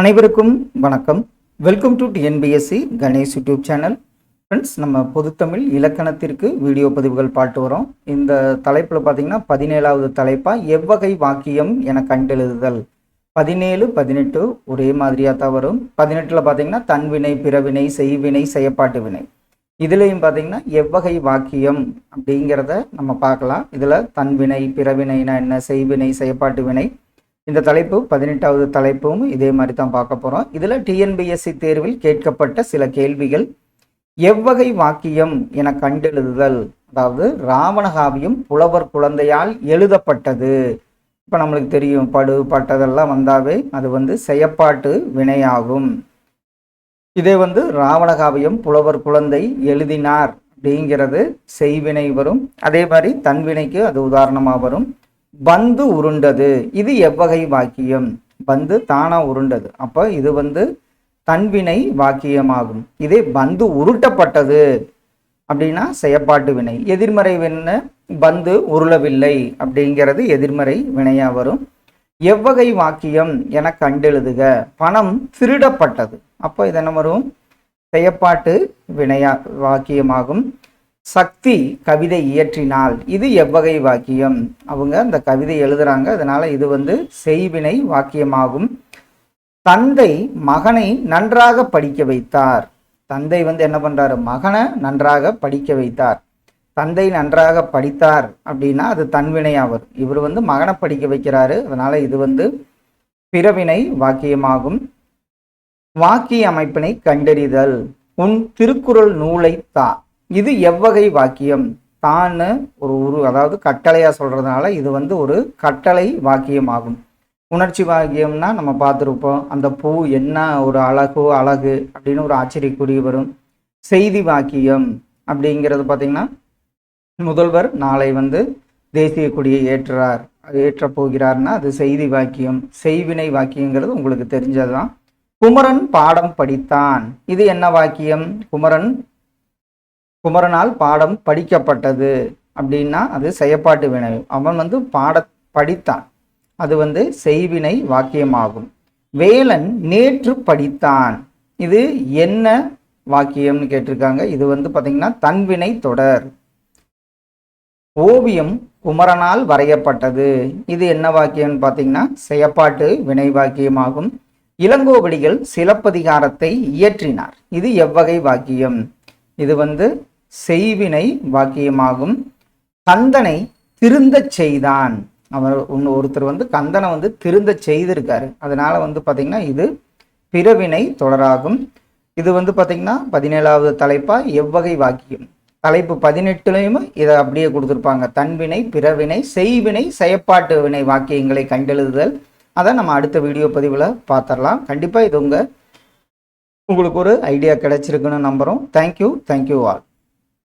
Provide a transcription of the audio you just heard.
அனைவருக்கும் வணக்கம். Welcome to TNPSC Ganesh YouTube channel friends நம்ம பொதுத்தமிழ் இலக்கணத்திற்கு வீடியோ பதிவுகள் பாட்டு வரோம். இந்த தலைப்பில் பார்த்தீங்கன்னா பதினேழாவது தலைப்பாக எவ்வகை வாக்கியம் என கண்டெழுதுதல். பதினேழு பதினெட்டு ஒரே மாதிரியாக தான் வரும். பதினெட்டில் பார்த்தீங்கன்னா தன்வினை பிறவினை செய்வினை செயப்பாட்டு வினை. இதுலேயும் பார்த்தீங்கன்னா எவ்வகை வாக்கியம் அப்படிங்கிறத நம்ம பார்க்கலாம். இதில் தன்வினை பிறவினைனா என்ன செய்வினை செயப்பாட்டு வினை இந்த தலைப்பு பதினெட்டாவது தலைப்பும் இதே மாதிரி தான் பார்க்க போகிறோம் இதில் டிஎன்பிஎஸ்சி தேர்வில் கேட்கப்பட்ட சில கேள்விகள். எவ்வகை வாக்கியம் என கண்டெழுதுதல் அதாவது ராவணகாவியம் புலவர் குழந்தையால் எழுதப்பட்டது. இப்போ நம்மளுக்கு தெரியும் படு பட்டதெல்லாம் வந்தாவே அது வந்து செயப்பாட்டு வினையாகும். இதே வந்து ராவணகாவியம் புலவர் குழந்தை எழுதினார் அப்படிங்கிறது செய்வினை வரும். அதே மாதிரி தன்வினைக்கு அது உதாரணமாக வரும். பந்து உருண்டது. இது எவ்வகை வாக்கியம்? பந்து தானா உருண்டது. அப்போ இது வந்து தன்வினை வாக்கியமாகும். இதே பந்து உருட்டப்பட்டது அப்படின்னா செயப்பாட்டு வினை. எதிர்மறை வினை பந்து உருளவில்லை அப்படிங்கிறது எதிர்மறை வினையா வரும். எவ்வகை வாக்கியம் என கண்டெழுதுக. பணம் திருடப்பட்டது. அப்போ இது என்ன வரும்? செயப்பாட்டு வினையா வாக்கியமாகும். சக்தி கவிதை இயற்றினால். இது எவ்வகை வாக்கியம். அவங்க அந்த கவிதை எழுதுறாங்க. அதனால இது வந்து செய்வினை வாக்கியமாகும். தந்தை மகனை நன்றாக படிக்க வைத்தார். தந்தை வந்து என்ன பண்றாரு? மகனை நன்றாக படிக்க வைத்தார். தந்தை நன்றாக படித்தார் அப்படின்னா அது தன்வினை அவர் இவர் வந்து மகனை படிக்க வைக்கிறாரு. அதனால இது வந்து பிறவினை வாக்கியமாகும். வாக்கிய அமைப்பினை கண்டறிதல். உன் திருக்குறள் நூலை தா. இது எவ்வகை வாக்கியம். தான் ஒரு உரு அதாவது கட்டளையாக சொல்கிறதுனால இது வந்து ஒரு கட்டளை வாக்கியம் ஆகும். உணர்ச்சி வாக்கியம்னா நம்ம பார்த்துருப்போம். அந்த பூ என்ன ஒரு அழகோ அழகு அப்படின்னு ஒரு ஆச்சரியக்குறி வரும். செய்தி வாக்கியம் அப்படிங்கிறது பார்த்தீங்கன்னா முதல்வர் நாளை வந்து தேசிய கொடியை ஏற்றுறார். ஏற்ற போகிறார்னா அது செய்தி வாக்கியம். செய்வினை வாக்கியங்கிறது உங்களுக்கு தெரிஞ்சதுதான். குமரன் பாடம் படித்தான். இது என்ன வாக்கியம்? குமரன் குமரனால் பாடம் படிக்கப்பட்டது அப்படின்னா அது செயப்பாட்டு வினை அவன் வந்து பாட படித்தான். அது வந்து செய்வினை வாக்கியமாகும். வேலன் நேற்று படித்தான். இது என்ன வாக்கியம்னு கேட்டிருக்காங்க. இது வந்து பார்த்தீங்கன்னா தன்வினை தொடர். ஓவியம் குமரனால் வரையப்பட்டது. இது என்ன வாக்கியம்னு பார்த்தீங்கன்னா செயப்பாட்டு வினை வாக்கியமாகும். இளங்கோவடிகள் சிலப்பதிகாரத்தை இயற்றினார். இது எவ்வகை வாக்கியம்? இது வந்து செய்வினை வாக்கியமாகும். கந்தனை திருந்தச் செய்தான். அவர் ஒன்று ஒருத்தர் வந்து கந்தனை வந்து திருந்த செய்திருக்காரு. அதனால வந்து பார்த்தீங்கன்னா இது பிறவினை தொடராகும். இது வந்து பார்த்தீங்கன்னா பதினேழாவது தலைப்பா எவ்வகை வாக்கியம். தலைப்பு பதினெட்டுலையும் இதை அப்படியே கொடுத்துருப்பாங்க. தன்வினை பிறவினை செய்வினை செயப்பாட்டு வினை வாக்கியங்களை கண்டெழுதுதல். அதை நம்ம அடுத்த வீடியோ பதிவில் பார்த்துடலாம் கண்டிப்பாக இது உங்கள் உங்களுக்கு ஒரு ஐடியா கிடைச்சிருக்குன்னு நம்புகிறோம் தேங்க்யூ தேங்க்யூ ஆல்